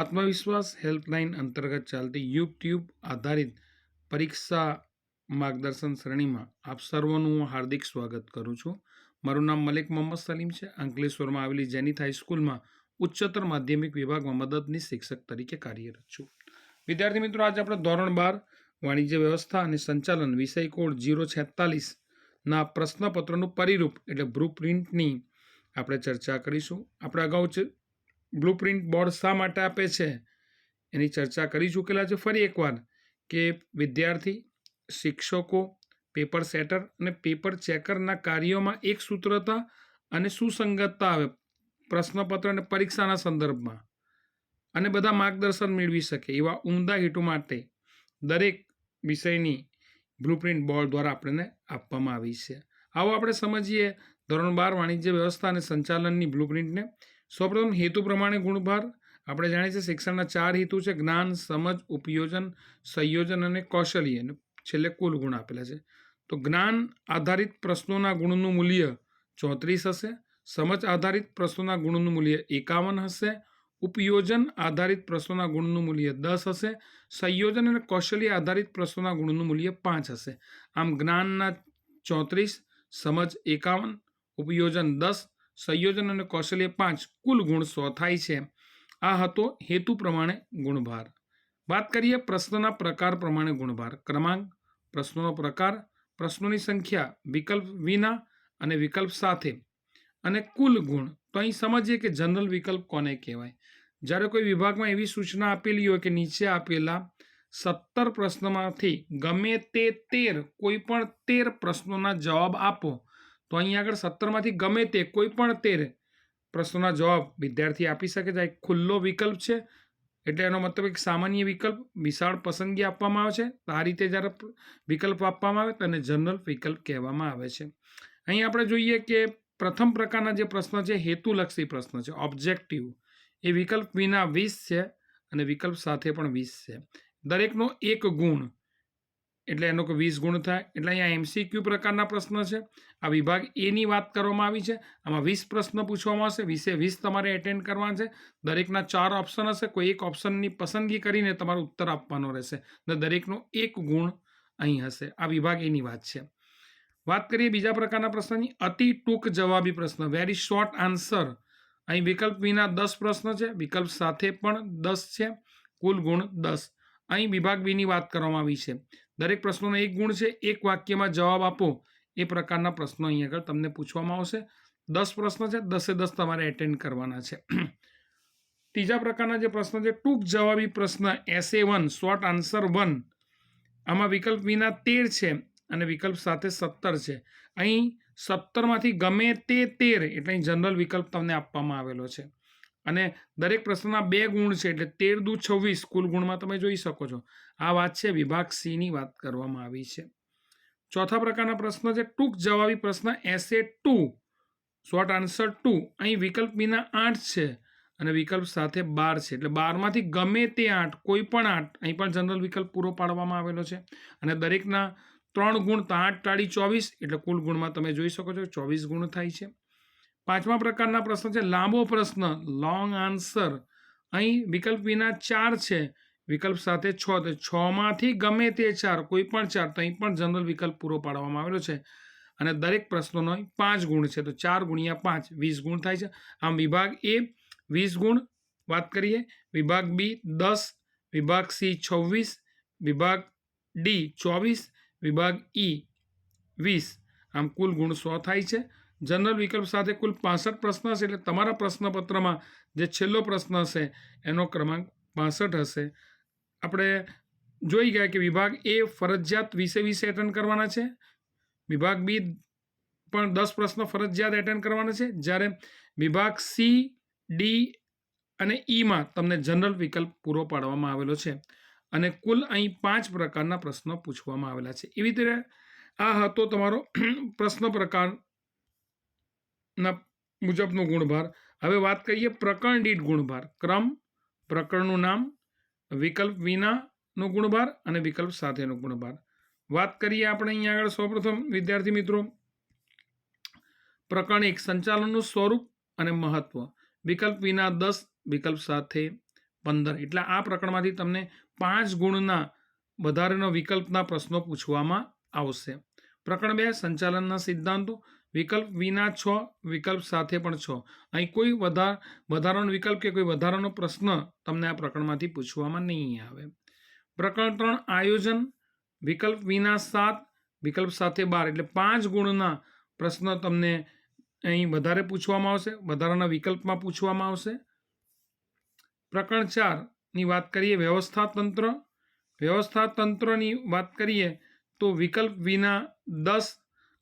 આત્મવિશ્વાસ હેલ્પલાઇન અંતર્ગત ચાલતી યુટ્યુબ આધારિત પરીક્ષા માર્ગદર્શન શ્રેણીમાં આપ સર્વનું હું હાર્દિક સ્વાગત કરું છું. મારું નામ મલિક મોહમ્મદ સલીમ છે. અંકલેશ્વરમાં આવેલી જેનિથ હાઈસ્કૂલમાં ઉચ્ચતર માધ્યમિક વિભાગમાં મદદની શિક્ષક તરીકે કાર્યરત છું. વિદ્યાર્થી મિત્રો, આજે આપણે ધોરણ બાર, વાણિજ્ય વ્યવસ્થા અને સંચાલન વિષય કોડ જીરો છેતાલીસના પ્રશ્નપત્રનું પરિરૂપ એટલે બ્લુપ્રિન્ટની આપણે ચર્ચા કરીશું. આપણે અગાઉ બ્લુપ્રિન્ટ બોર્ડ શા માટે આપે છે? એની ચર્ચા કરી ચૂકેલા છે ફરી એકવાર કે વિદ્યાર્થી, શિક્ષકો, પેપર સેટર અને પેપર ચેકરના કાર્યોમાં એક સૂત્રતા અને સુસંગતતા આવે પ્રશ્નપત્ર અને પરીક્ષાના સંદર્ભમાં અને બધા માર્ગદર્શન મેળવી શકે એવા ઉમદા હેતુ માટે દરેક વિષયની બ્લુપ્રિન્ટ બોર્ડ દ્વારા આપણને આપવામાં આવી છે. આવો આપણે સમજીએ ધોરણ બાર વાણિજ્ય વ્યવસ્થા અને સંચાલનની બ્લુપ્રિન્ટને સૌપ્રથમ હેતુ પ્રમાણે ગુણભાર. આપણે જાણીએ છીએ શિક્ષણના ચાર હેતુ છે જ્ઞાન, સમજ, ઉપયોજન, સંયોજન અને કૌશલ્ય. અને છેલ્લે કુલ ગુણ આપેલા છે. તો જ્ઞાન આધારિત પ્રશ્નોના ગુણનું મૂલ્ય ચોત્રીસ હશે. સમજ આધારિત પ્રશ્નોના ગુણનું મૂલ્ય એકાવન હશે. ઉપયોજન આધારિત પ્રશ્નોના ગુણનું મૂલ્ય દસ હશે. સંયોજન અને કૌશલ્ય આધારિત પ્રશ્નોના ગુણનું મૂલ્ય પાંચ હશે. આમ જ્ઞાનના ચોત્રીસ, સમજ એકાવન, ઉપયોજન દસ સંયોજન અને કૌશલ્ય પાંચ કુલ ગુણ સો થાય છે. આ હતો હેતુ પ્રમાણે ગુણભાર. વાત કરીએ પ્રશ્નના પ્રકાર પ્રમાણે ગુણભાર. ક્રમાંક, પ્રશ્નોનો પ્રકાર, પ્રશ્નોની સંખ્યા, વિકલ્પ વિના અને વિકલ્પ સાથે. અને કુલ ગુણ. તો અહીં સમજીએ કે જનરલ વિકલ્પ કોને કહેવાય? જ્યારે કોઈ વિભાગમાં એવી સૂચના આપેલી હોય કે નીચે આપેલા સત્તર પ્રશ્નમાંથી ગમે તે તેર કોઈ પણ તેર પ્રશ્નોના જવાબ આપો તો અહીં આગળ સત્તરમાંથી ગમે તે કોઈ પણ તેર પ્રશ્નોના જવાબ વિદ્યાર્થી આપી શકે છે. એક ખુલ્લો વિકલ્પ છે. એટલે એનો મતલબ એક સામાન્ય વિકલ્પ. વિશાળ પસંદગી આપવામાં આવે છે. આ રીતે જ્યારે વિકલ્પ આપવામાં આવે તેને જનરલ વિકલ્પ કહેવામાં આવે છે. અહીં આપણે જોઈએ કે પ્રથમ પ્રકારના જે પ્રશ્ન છે, હેતુલક્ષી પ્રશ્ન છે. ઓબ્જેક્ટિવ. એ વિકલ્પ વિના વીસ છે અને વિકલ્પ સાથે પણ વીસ છે. દરેકનો એક ગુણ. એટલે એનો વીસ ગુણ થાય. એટલે અહીંયા એમસીક્યુ પ્રકારના પ્રશ્ન છે. આ વિભાગ એની વાત કરવામાં આવી છે. આમાં વીસ પ્રશ્ન પૂછવામાં આવશે. વીસે વીસ તમારે એટેન્ડ કરવાના છે. દરેકના ચાર ઓપ્શન હશે. કોઈ એક ઓપ્શનની પસંદગી કરીને તમારો ઉત્તર આપવાનો રહેશે. ને દરેકનો એક ગુણ અહીં હશે. આ વિભાગ એની વાત છે. વાત કરીએ બીજા પ્રકારના પ્રશ્નની. અતિ ટૂંક જવાબી પ્રશ્ન. વેરી શોર્ટ આન્સર અહીં વિકલ્પ વિના દસ પ્રશ્ન છે. વિકલ્પ સાથે પણ દસ છે. કુલ ગુણ દસ. અહીં વિભાગ બીની વાત કરવામાં આવી છે. દરેક પ્રશ્નોનો એક ગુણ છે, એક વાક્યમાં જવાબ આપો. એ પ્રકારના પ્રશ્નો અહીં આગળ તમને પૂછવામાં આવશે. દસ પ્રશ્ન છે, દસે દસ તમારે એટેન્ડ કરવાના છે. ત્રીજા પ્રકારના જે પ્રશ્ન છે, ટૂંક જવાબી પ્રશ્ન essay one short answer one આમાં વિકલ્પ વિના તેર છે અને વિકલ્પ સાથે સત્તર છે. અહીં સત્તરમાંથી ગમે તે તેર, એટલે જનરલ વિકલ્પ તમને આપવામાં આવેલો છે. અને દરેક પ્રશ્નના બે ગુણ છે એટલે તેર દુ છવ્વીસ કુલ ગુણમાં તમે જોઈ શકો છો. આ વાત છે વિભાગ સીની વાત કરવામાં આવી છે. ચોથા પ્રકારના પ્રશ્ન છે ટૂંક જવાબી પ્રશ્ન essay two. Short answer two. અહીં વિકલ્પ વિના આઠ છે અને વિકલ્પ સાથે બાર છે. એટલે બારમાંથી ગમે તે આઠ, કોઈ પણ આઠ, અહીં પણ જનરલ વિકલ્પ પૂરો પાડવામાં આવેલો છે. અને દરેકના ત્રણ ગુણ તો આઠ ટાળી ચોવીસ, એટલે કુલ ગુણમાં તમે જોઈ શકો છો ચોવીસ ગુણ થાય છે. પાંચમા પ્રકારના પ્રશ્ન છે, લાંબો પ્રશ્ન લોંગ આન્સર અહીં વિકલ્પ વિના ચાર છે, વિકલ્પ સાથે છ. તો છમાંથી ગમે તે ચાર, કોઈ પણ ચાર તો અહીં પણ જનરલ વિકલ્પ પૂરો પાડવામાં આવેલો છે. અને દરેક પ્રશ્નોનો પાંચ ગુણ છે, તો ચાર ગુણ્યા પાંચ, વીસ ગુણ થાય છે. આમ વિભાગ એ વીસ ગુણ, વાત કરીએ, વિભાગ બી દસ, વિભાગ સી છવ્વીસ, વિભાગ ડી ચોવીસ, વિભાગ ઈ વીસ. આમ કુલ ગુણ સો થાય છે. જનરલ વિકલ્પ સાથે કુલ પાસઠ પ્રશ્ન હશે એટલે તમારા પ્રશ્નપત્રમાં જે છેલ્લો પ્રશ્ન હશે, એનો ક્રમાંક પાસઠ હશે. આપણે જોઈ ગયા કે વિભાગ એ ફરજિયાત વીસે વીસ એટેન્ડ કરવાના છે. વિભાગ બી પણ દસ પ્રશ્નો ફરજિયાત એટેન્ડ કરવાના છે. જ્યારે વિભાગ સી, ડી અને ઈમાં તમને જનરલ વિકલ્પ પૂરો પાડવામાં આવેલો છે. અને કુલ અહીં પાંચ પ્રકારના પ્રશ્નો પૂછવામાં આવેલા છે. એવી રીતે આ હતો તમારો પ્રશ્ન પ્રકારના મુજબનો ગુણભાર. હવે વાત કરીએ પ્રકરણ દીઠ ગુણભાર. ક્રમ, પ્રકરણનું નામ, વિકલ્પ વિનાનો ગુણભાર અને વિકલ્પ સાથેનો ગુણભાર. વાત કરીએ આપણે અહીંયા આગળ સૌપ્રથમ, વિદ્યાર્થી મિત્રો. પ્રકરણ એક, સંચાલનનું સ્વરૂપ અને મહત્વ. વિકલ્પ વિના દસ, વિકલ્પ સાથે પંદર. એટલે આ પ્રકરણમાંથી તમને પાંચ ગુણના વધારેનો વિકલ્પના પ્રશ્નો પૂછવામાં આવશે. પ્રકરણ બે, સંચાલનના સિદ્ધાંતો. વિકલ્પ વિના છ, વિકલ્પ સાથે પણ છ. અહીં કોઈ વધાર, વધારાનો વિકલ્પ કે કોઈ વધારાનો પ્રશ્ન તમને આ પ્રકરણમાંથી પૂછવામાં નહીં આવે. પ્રકરણ ત્રણ, આયોજન. વિકલ્પ વિના સાત, વિકલ્પ સાથે બાર. એટલે પાંચ ગુણના પ્રશ્ન તમને અહીં વધારે પૂછવામાં આવશે, વધારાના વિકલ્પમાં પૂછવામાં આવશે. પ્રકરણ ચારની વાત કરીએ, વ્યવસ્થા તંત્ર. વ્યવસ્થા તંત્રની વાત કરીએ તો વિકલ્પ વિના દસ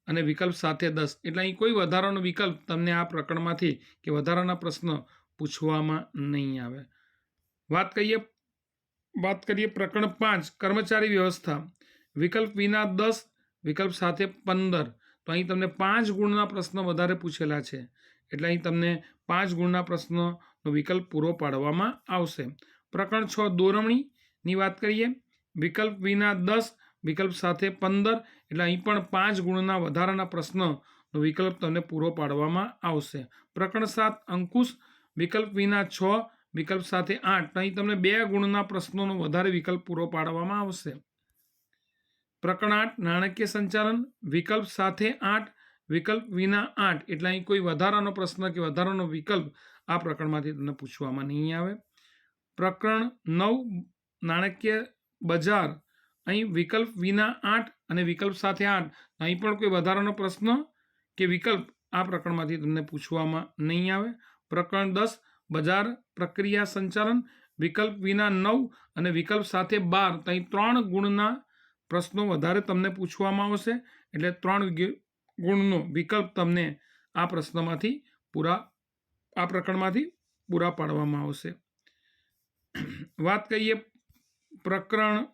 અને વિકલ્પ સાથે દસ. એટલે અહીં કોઈ વધારાનો વિકલ્પ તમને આ પ્રકરણમાંથી કે વધારાના પ્રશ્ન પૂછવામાં નહીં આવે. વાત કરીએ વાત કરીએ પ્રકરણ પાંચ, કર્મચારી વ્યવસ્થા. વિકલ્પ વિના દસ, વિકલ્પ સાથે પંદર. તો અહીં તમને પાંચ ગુણના પ્રશ્ન વધારે પૂછેલા છે. એટલે અહીં તમને પાંચ ગુણના પ્રશ્નનો વિકલ્પ પૂરો પાડવામાં આવશે. પ્રકરણ છ, દોરવણીની વાત કરીએ. વિકલ્પ વિના દસ, વિકલ્પ સાથે પંદર એટલે અહીં પણ પાંચ ગુણના વધારાના પ્રશ્નનો વિકલ્પ તમને પૂરો પાડવામાં આવશે. પ્રકરણ સાત, અંકુશ. વિકલ્પ વિના છ, વિકલ્પ સાથે આઠ. અહીં તમને બે ગુણના પ્રશ્નોનો વધારે વિકલ્પ પૂરો પાડવામાં આવશે. પ્રકરણ આઠ, નાણાકીય સંચાલન. વિકલ્પ સાથે આઠ, વિકલ્પ વિના આઠ. એટલે અહીં કોઈ વધારાનો પ્રશ્ન કે વધારાનો વિકલ્પ આ પ્રકરણમાંથી તમને પૂછવામાં નહીં આવે. પ્રકરણ નવ, નાણાકીય બજાર. અહીં વિકલ્પ વિના આઠ અને વિકલ્પ સાથે આઠ. અહીં પણ કોઈ વધારાનો પ્રશ્ન કે વિકલ્પ આ પ્રકરણમાંથી તમને પૂછવામાં નહીં આવે. પ્રકરણ દસ, બજાર પ્રક્રિયા સંચાલન, વિકલ્પ વિના નવ અને વિકલ્પ સાથે બાર. અહીં ત્રણ ગુણના પ્રશ્નો વધારે તમને પૂછવામાં આવશે. એટલે ત્રણ ગુણનો વિકલ્પ તમને આ પ્રશ્નમાંથી પૂરા, આ પ્રકરણમાંથી પૂરા પાડવામાં આવશે. વાત કરીએ પ્રકરણ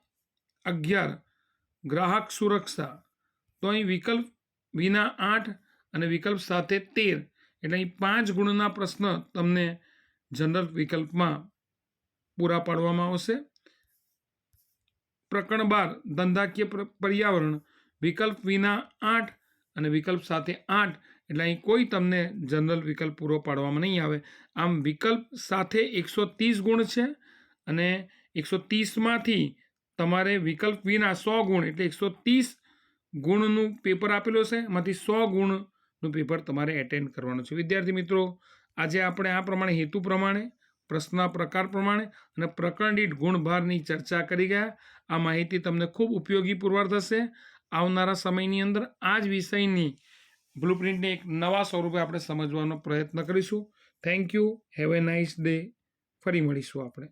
અગિયાર. ગ્રાહક સુરક્ષા. તો અહીં વિકલ્પ વિના આઠ અને વિકલ્પ સાથે તેર. એટલે અહીં પાંચ ગુણના પ્રશ્ન તમને જનરલ વિકલ્પમાં પૂરા પાડવામાં આવશે. પ્રકરણ બાર, ધંધાકીય પર્યાવરણ. વિકલ્પ વિના આઠ અને વિકલ્પ સાથે આઠ. એટલે અહીં કોઈ તમને જનરલ વિકલ્પ પૂરો પાડવામાં નહીં આવે. આમ વિકલ્પ સાથે એકસો ત્રીસ ગુણ છે અને એકસો ત્રીસમાંથી તમારે વિકલ્પ વિના સો ગુણ, એટલે એકસો ત્રીસ ગુણનું પેપર આપેલું છે. એમાંથી સો ગુણનું પેપર તમારે એટેન્ડ કરવાનું છે. વિદ્યાર્થી મિત્રો, આજે આપણે આ પ્રમાણે, હેતુ પ્રમાણે, પ્રશ્નના પ્રકાર પ્રમાણે અને પ્રકરણ ગુણભારની ચર્ચા કરી ગયા. આ માહિતી તમને ખૂબ ઉપયોગી પુરવાર થશે. આવનારા સમયની અંદર આ જ વિષયની બ્લુપ્રિન્ટને એક નવા સ્વરૂપે આપણે સમજવાનો પ્રયત્ન કરીશું. Thank you have a nice day ફરી મળીશું આપણે.